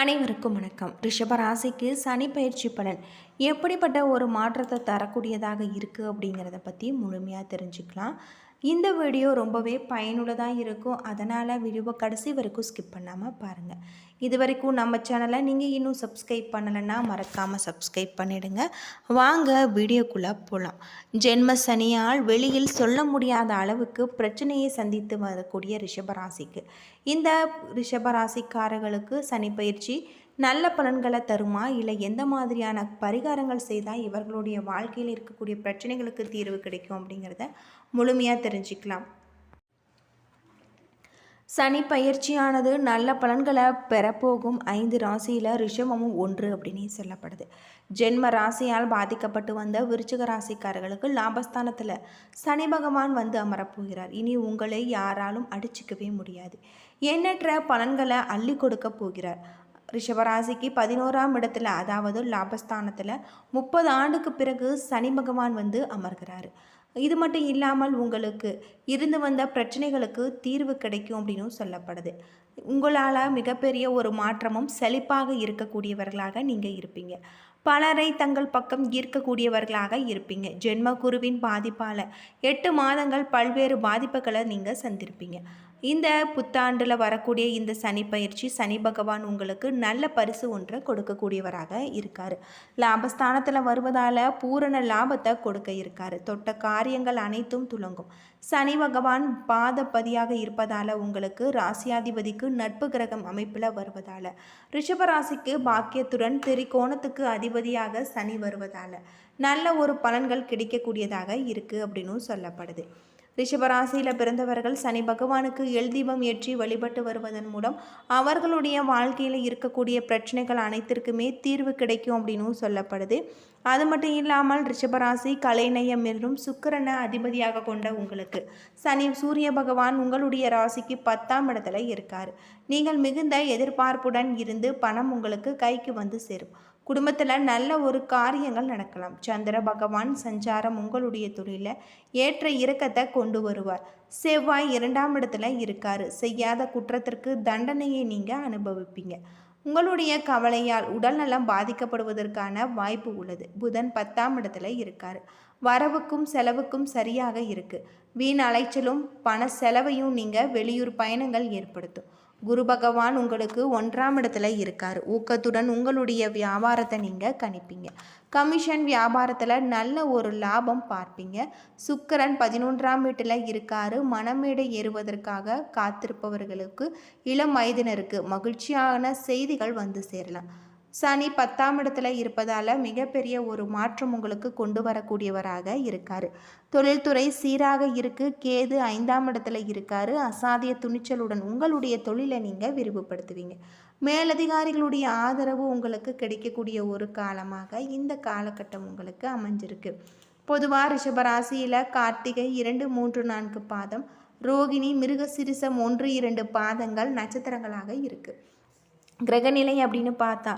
அனைவருக்கும் வணக்கம். ரிஷபராசிக்கு சனி பயிற்சி பலன் எப்படிப்பட்ட ஒரு மாற்றத்தை தரக்கூடியதாக இருக்குது அப்படிங்கிறத பற்றி முழுமையாக தெரிஞ்சுக்கலாம். இந்த வீடியோ ரொம்பவே பயனுள்ளதாக இருக்கும். அதனால் வீடியோவை கடைசி வரைக்கும் ஸ்கிப் பண்ணாமல் பாருங்கள் இது வரைக்கும் நம்ம சேனலை நீங்கள் இன்னும் சப்ஸ்கிரைப் பண்ணலைன்னா மறக்காமல் சப்ஸ்கிரைப் பண்ணிவிடுங்க வாங்க வீடியோக்குள்ளே போகலாம் ஜென்ம சனியால் வெளியில் சொல்ல முடியாத அளவுக்கு பிரச்சனையை சந்தித்து வரக்கூடிய ரிஷபராசிக்கு இந்த ரிஷபராசிக்காரர்களுக்கு சனி பயிற்சி நல்ல பலன்களை தருமா? இல்லை எந்த மாதிரியான பரிகாரங்கள் செய்தால் இவர்களுடைய வாழ்க்கையில் இருக்கக்கூடிய பிரச்சனைகளுக்கு தீர்வு கிடைக்கும் அப்படிங்கிறத முழுமையாக தெரிஞ்சுக்கலாம். சனி பயிற்சியானது நல்ல பலன்களை பெறப்போகும். ஐந்து ராசியில் ரிஷபமும் ஒன்று அப்படின்னு சொல்லப்படுது. ஜென்ம ராசியால் பாதிக்கப்பட்டு வந்த விருச்சிக ராசிக்காரர்களுக்கு லாபஸ்தானத்தில் சனி பகவான் வந்து அமரப்போகிறார். இனி உங்களை யாராலும் அடிச்சுக்கவே முடியாது. எண்ணற்ற பலன்களை அள்ளி கொடுக்க போகிறார். ரிஷபராசிக்கு பதினோராம் இடத்துல அதாவது லாபஸ்தானத்தில் முப்பது ஆண்டுக்கு பிறகு சனி பகவான் வந்து அமர்கிறாரு. இது மட்டும் இல்லாமல் உங்களுக்கு இருந்து வந்த பிரச்சனைகளுக்கு தீர்வு கிடைக்கும் அப்படின்னு சொல்லப்படுது. உங்களால் மிகப்பெரிய ஒரு மாற்றமும் செழிப்பாக இருக்கக்கூடியவர்களாக நீங்கள் இருப்பீங்க. பலரை தங்கள் பக்கம் ஈர்க்கக்கூடியவர்களாக இருப்பீங்க. ஜென்ம குருவின் பாதிப்பால் எட்டு மாதங்கள் பல்வேறு பாதிப்புகளை நீங்கள் சந்திருப்பீங்க. இந்த புத்தாண்டில் வரக்கூடிய இந்த சனி பயிற்சி சனி பகவான் உங்களுக்கு நல்ல பரிசு ஒன்றை கொடுக்கக்கூடியவராக இருக்கார். லாபஸ்தானத்தில் வருவதால் பூரண லாபத்தை கொடுக்க இருக்கார். தொட்ட காரியங்கள் அனைத்தும் துலங்கும். சனி பகவான் பாதப்பதியாக இருப்பதால் உங்களுக்கு ராசியாதிபதிக்கு நட்பு கிரகம் அமைப்பில் வருவதால் ரிஷபராசிக்கு பாக்கியத்துடன் திரிகோணத்துக்கு அதிபதியாக சனி வருவதால் நல்ல ஒரு பலன்கள் கிடைக்கக்கூடியதாக இருக்குது அப்படின்னு சொல்லப்படுது. ரிஷபராசியில் பிறந்தவர்கள் சனி பகவானுக்கு எல் தீபம் ஏற்றி வழிபட்டு வருவதன் மூலம் அவர்களுடைய வாழ்க்கையில் இருக்கக்கூடிய பிரச்சனைகள் அனைத்திற்குமே தீர்வு கிடைக்கும் அப்படின்னு சொல்லப்படுது. அது மட்டும் இல்லாமல் ரிஷபராசி கலைநயம் என்றும் சுக்கரனை அதிபதியாக கொண்ட உங்களுக்கு. சனி சூரிய பகவான் உங்களுடைய ராசிக்கு பத்தாம் இடத்துல இருக்கார். நீங்கள் மிகுந்த எதிர்பார்ப்புடன் இருந்து பணம் உங்களுக்கு கைக்கு வந்து சேரும். குடும்பத்தில் நல்ல ஒரு காரியங்கள் நடக்கலாம். சந்திர பகவான் சஞ்சாரம் உங்களுடைய தொழிலில் ஏற்ற இறக்கத்தை கொண்டு வருவார். செவ்வாய் இரண்டாம் இடத்துல இருக்கார். செய்யாத குற்றத்திற்கு தண்டனையை நீங்கள் அனுபவிப்பீங்க. உங்களுடைய கவலையால் உடல்நலம் பாதிக்கப்படுவதற்கான வாய்ப்பு உள்ளது. புதன் பத்தாம் இடத்துல இருக்கார். வரவுக்கும் செலவுக்கும் சரியாக இருக்கு. வீண் அலைச்சலும் பண செலவையும் நீங்கள் வெளியூர் பயணங்கள் ஏற்படுத்தும். குரு பகவான் உங்களுக்கு ஒன்றாம் இடத்துல இருக்கார். ஊக்கத்துடன் உங்களுடைய வியாபாரத்தை நீங்கள் கணிப்பீங்க. கமிஷன் வியாபாரத்தில் நல்ல ஒரு லாபம் பார்ப்பீங்க. சுக்கரன் பதினொன்றாம் வீட்டில் இருக்காரு. மனமேடை ஏறுவதற்காக காத்திருப்பவர்களுக்கு இளம் வயதினருக்கு மகிழ்ச்சியான செய்திகள் வந்து சேரலாம். சனி பத்தாம் இடத்துல இருப்பதால் மிகப்பெரிய ஒரு மாற்றம் உங்களுக்கு கொண்டு வரக்கூடியவராக இருக்கார். தொழில்துறை சீராக இருக்கு. கேது ஐந்தாம் இடத்துல இருக்காரு. அசாதிய துணிச்சலுடன் உங்களுடைய தொழிலை நீங்கள் விரிவுபடுத்துவீங்க. மேலதிகாரிகளுடைய ஆதரவு உங்களுக்கு கிடைக்கக்கூடிய ஒரு காலமாக இந்த காலகட்டம் உங்களுக்கு அமைஞ்சிருக்கு. பொதுவாக ரிஷபராசியில் கார்த்திகை இரண்டு மூன்று நான்கு பாதம் ரோகிணி மிருகசிரிசம் ஒன்று இரண்டு பாதங்கள் நட்சத்திரங்களாக இருக்குது கிரகநிலை அப்படின்னு பார்த்தா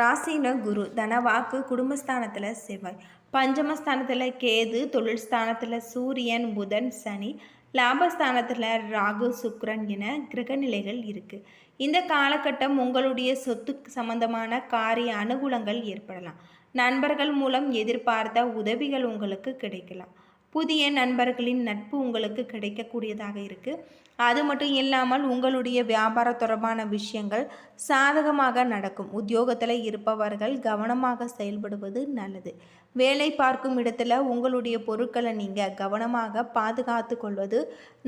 ராசியில் குரு தனவாக்கு குடும்பஸ்தானத்தில் செவ்வாய். பஞ்சமஸ்தானத்தில் கேது தொழில் ஸ்தானத்தில் சூரியன் புதன் சனி லாபஸ்தானத்தில் ராகு சுக்ரன் என கிரகநிலைகள் இருக்குது இந்த காலகட்டம் உங்களுடைய சொத்து சம்பந்தமான காரிய அனுகூலங்கள் ஏற்படலாம். நண்பர்கள் மூலம் எதிர்பார்த்த உதவிகள் உங்களுக்கு கிடைக்கலாம். புதிய நண்பர்களின் நட்பு உங்களுக்கு கிடைக்கக்கூடியதாக இருக்குது அது மட்டும் இல்லாமல் உங்களுடைய வியாபார தொடர்பான விஷயங்கள் சாதகமாக நடக்கும். உத்தியோகத்தில் இருப்பவர்கள் கவனமாக செயல்படுவது நல்லது. வேலை பார்க்கும் இடத்துல உங்களுடைய பொருட்களை நீங்கள் கவனமாக பாதுகாத்து கொள்வது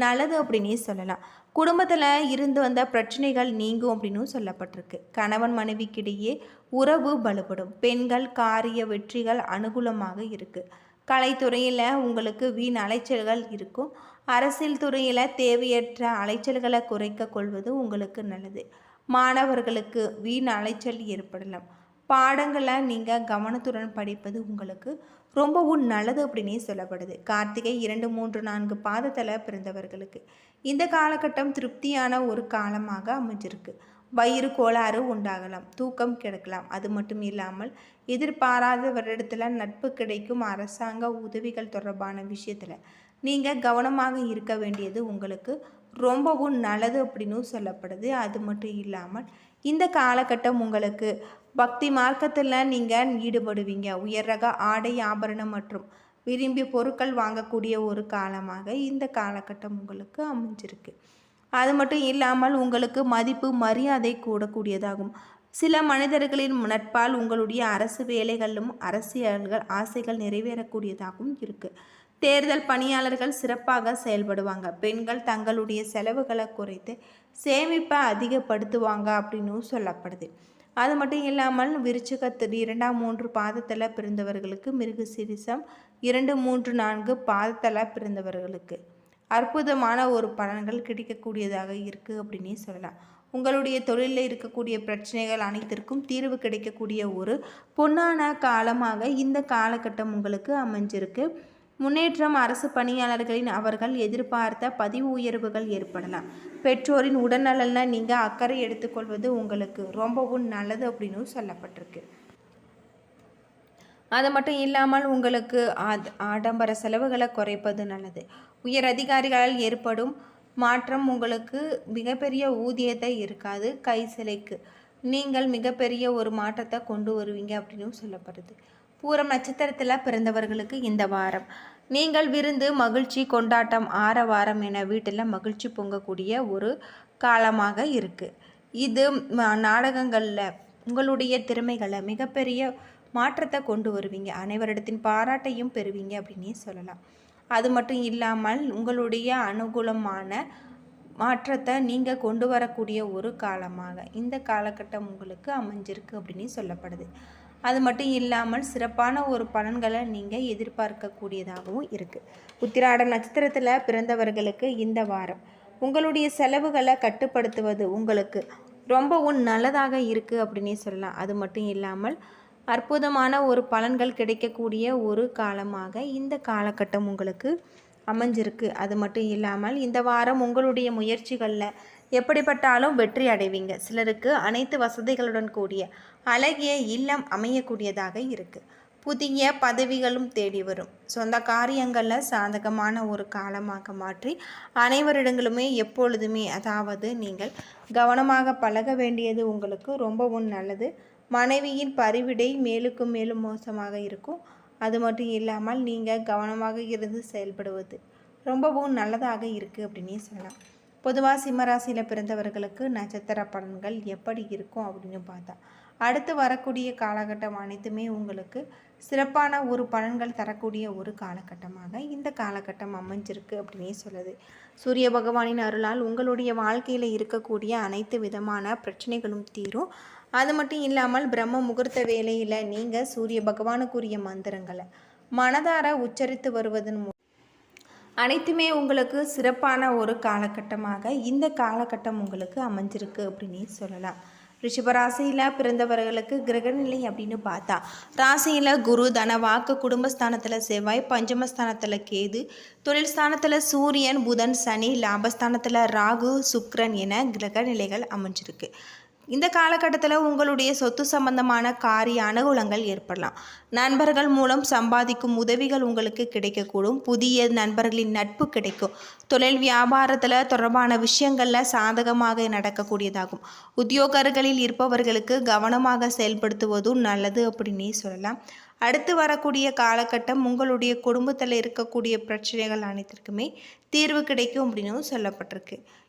நல்லது அப்படின்னே சொல்லலாம். குடும்பத்தில் இருந்து வந்த பிரச்சனைகள் நீங்கும் அப்படின்னு சொல்லப்பட்டிருக்கு. கணவன் மனைவிக்கிடையே உறவு பலுப்படும். பெண்கள் காரிய வெற்றிகள் அனுகூலமாக இருக்குது கலைத்துறையில் உங்களுக்கு வீண் அலைச்சல்கள் இருக்கும். அரசியல் துறையில் தேவையற்ற அலைச்சல்களை குறைக்க கொள்வது உங்களுக்கு நல்லது. மாணவர்களுக்கு வீண் அலைச்சல் ஏற்படலாம். பாடங்களை நீங்கள் கவனத்துடன் படிப்பது உங்களுக்கு ரொம்பவும் நல்லது அப்படின்னே சொல்லப்படுது. கார்த்திகை இரண்டு மூன்று நான்கு பாதத்தில் பிறந்தவர்களுக்கு. இந்த காலகட்டம் திருப்தியான ஒரு காலமாக அமைஞ்சிருக்கு. வயிறு கோளாறு உண்டாகலாம். தூக்கம் கிடைக்கலாம். அது மட்டும் இல்லாமல் எதிர்பாராத வருடத்தில் நட்பு கிடைக்கும் அரசாங்க உதவிகள் தொடர்பான விஷயத்தில். நீங்கள் கவனமாக இருக்க வேண்டியது உங்களுக்கு ரொம்பவும் நல்லது அப்படின்னு சொல்லப்படுது. அது மட்டும் இல்லாமல் இந்த காலகட்டம் உங்களுக்கு பக்தி மார்க்கத்தில் நீங்கள் ஈடுபடுவீங்க. உயர் ரக ஆடை ஆபரணம் மற்றும் விரும்பி பொருட்கள் வாங்கக்கூடிய ஒரு காலமாக இந்த காலகட்டம் உங்களுக்கு அமைஞ்சிருக்கு. அது மட்டும் இல்லாமல் உங்களுக்கு மதிப்பு மரியாதை கூடக்கூடியதாகும். சில மனிதர்களின் நட்பால் உங்களுடைய அரசு வேலைகளிலும் அரசியல்கள் ஆசைகள் நிறைவேறக்கூடியதாகவும் இருக்குது தேர்தல் பணியாளர்கள் சிறப்பாக செயல்படுவாங்க. பெண்கள் தங்களுடைய செலவுகளை குறைத்து சேமிப்பை அதிகப்படுத்துவாங்க அப்படின்னு சொல்லப்படுது. அது மட்டும் இல்லாமல் விருச்சிகத்தில் இரண்டாம் மூன்று பாதத்தில் பிறந்தவர்களுக்கு மிருகு சிரிசம் இரண்டு மூன்று நான்கு பாதத்தில் பிறந்தவர்களுக்கு. அற்புதமான ஒரு பலன்கள் கிடைக்கக்கூடியதாக இருக்குது அப்படின்னே சொல்லலாம். உங்களுடைய தொழிலில் இருக்கக்கூடிய பிரச்சனைகள் அனைத்திற்கும் தீர்வு கிடைக்கக்கூடிய ஒரு பொன்னான காலமாக இந்த காலகட்டம் உங்களுக்கு அமைஞ்சிருக்கு. முன்னேற்றம் அரசு பணியாளர்களின் அவர்கள் எதிர்பார்த்த பதிவு உயர்வுகள் ஏற்படலாம். பெற்றோரின் உடல்நலனில் நீங்கள் அக்கறை எடுத்துக்கொள்வது உங்களுக்கு ரொம்பவும் நல்லது அப்படின்னு சொல்லப்பட்டிருக்கு. அது மட்டும் இல்லாமல் உங்களுக்கு ஆத் ஆடம்பர செலவுகளை குறைப்பது நல்லது. உயர் அதிகாரிகளால் ஏற்படும் மாற்றம் உங்களுக்கு மிகப்பெரிய ஊதியத்தை இருக்காது. கை சிலைக்கு. நீங்கள் மிகப்பெரிய ஒரு மாற்றத்தை கொண்டு வருவீங்க அப்படின்னு சொல்லப்படுது. பூரம் நட்சத்திரத்தில் பிறந்தவர்களுக்கு இந்த வாரம். நீங்கள் விருந்து மகிழ்ச்சி கொண்டாட்டம் ஆரவாரம் என வீட்டில் மகிழ்ச்சி பொங்கக்கூடிய ஒரு காலமாக இருக்குது இது நாடகங்களில் உங்களுடைய திறமைகளை மிகப்பெரிய மாற்றத்தை கொண்டு வருவீங்க. அனைவரிடத்தின் பாராட்டையும் பெறுவீங்க அப்படின்னே சொல்லலாம். அது மட்டும் இல்லாமல் உங்களுடைய அனுகூலமான மாற்றத்தை நீங்கள் கொண்டு வரக்கூடிய ஒரு காலமாக. இந்த காலகட்டம் உங்களுக்கு அமைஞ்சிருக்கு அப்படின்னு சொல்லப்படுது. அது மட்டும் இல்லாமல் சிறப்பான ஒரு பலன்களை நீங்கள் எதிர்பார்க்கக்கூடியதாகவும் இருக்குது உத்திராட நட்சத்திரத்தில் பிறந்தவர்களுக்கு இந்த வாரம். உங்களுடைய செலவுகளை கட்டுப்படுத்துவது உங்களுக்கு ரொம்பவும் நல்லதாக இருக்குது அப்படின்னே சொல்லலாம். அது மட்டும் இல்லாமல் அற்புதமான ஒரு பலன்கள் கிடைக்கக்கூடிய ஒரு காலமாக இந்த காலகட்டம் உங்களுக்கு அமைஞ்சிருக்கு. அது மட்டும் இல்லாமல் இந்த வாரம் உங்களுடைய முயற்சிகளில் எப்படிப்பட்டாலும் வெற்றி அடைவீங்க. சிலருக்கு அனைத்து வசதிகளுடன் கூடிய அழகிய இல்லம் அமையக்கூடியதாக இருக்குது புதிய பதவிகளும் தேடி வரும். சொந்த காரியங்களில் சாதகமான ஒரு காலமாக மாற்றி அனைவரிடங்களுமே எப்பொழுதுமே அதாவது நீங்கள் கவனமாக பழக வேண்டியது உங்களுக்கு ரொம்பவும் நல்லது. மனைவியின் பரிவிடை மேலுக்கும் மேலும் மோசமாக இருக்கும். அது மட்டும் இல்லாமல் நீங்கள் கவனமாக இருந்து செயல்படுவது ரொம்பவும் நல்லதாக இருக்குது அப்படின்னே சொல்லலாம். பொதுவாக சிம்மராசியில் பிறந்தவர்களுக்கு நட்சத்திர பலன்கள் எப்படி இருக்கும் அப்படின்னு பார்த்தா அடுத்து வரக்கூடிய காலகட்டம் அனைத்துமே உங்களுக்கு சிறப்பான ஒரு பலன்கள் தரக்கூடிய ஒரு காலகட்டமாக இந்த காலகட்டம் அமைஞ்சிருக்கு அப்படின்னே சொல்லுது. சூரிய பகவானின் அருளால் உங்களுடைய வாழ்க்கையில் இருக்கக்கூடிய அனைத்து விதமான பிரச்சனைகளும் தீரும். அது மட்டும் இல்லாமல் பிரம்ம முகூர்த்த வேலையில் நீங்கள் சூரிய பகவானுக்குரிய மந்திரங்களை மனதார உச்சரித்து வருவதன் அனைத்துமே உங்களுக்கு சிறப்பான ஒரு காலகட்டமாக இந்த காலகட்டம் உங்களுக்கு அமைஞ்சிருக்கு அப்படின்னு சொல்லலாம். ரிஷபராசியில் பிறந்தவர்களுக்கு கிரகநிலை அப்படின்னு பார்த்தா ராசியில் குரு தன வாக்கு குடும்பஸ்தானத்தில் செவ்வாய் பஞ்சமஸ்தானத்தில் கேது தொழில் ஸ்தானத்தில் சூரியன் புதன் சனி லாபஸ்தானத்தில் ராகு சுக்ரன் என கிரகநிலைகள் அமைஞ்சிருக்கு. இந்த காலகட்டத்தில் உங்களுடைய சொத்து சம்பந்தமான காரிய அனுகூலங்கள் ஏற்படலாம். நண்பர்கள் மூலம் சம்பாதிக்கும் உதவிகள் உங்களுக்கு கிடைக்கக்கூடும். புதிய நண்பர்களின் நட்பு கிடைக்கும். தொழில் வியாபாரத்தில் தொடர்பான விஷயங்களில் சாதகமாக நடக்கக்கூடியதாகும். உத்தியோகர்களில் இருப்பவர்களுக்கு கவனமாக செயல்படுத்துவதும் நல்லது அப்படின்னே சொல்லலாம். அடுத்து வரக்கூடிய காலகட்டம் உங்களுடைய குடும்பத்தில் இருக்கக்கூடிய பிரச்சனைகள் அனைத்திற்குமே தீர்வு கிடைக்கும் அப்படின்னும் சொல்லப்பட்டிருக்கு.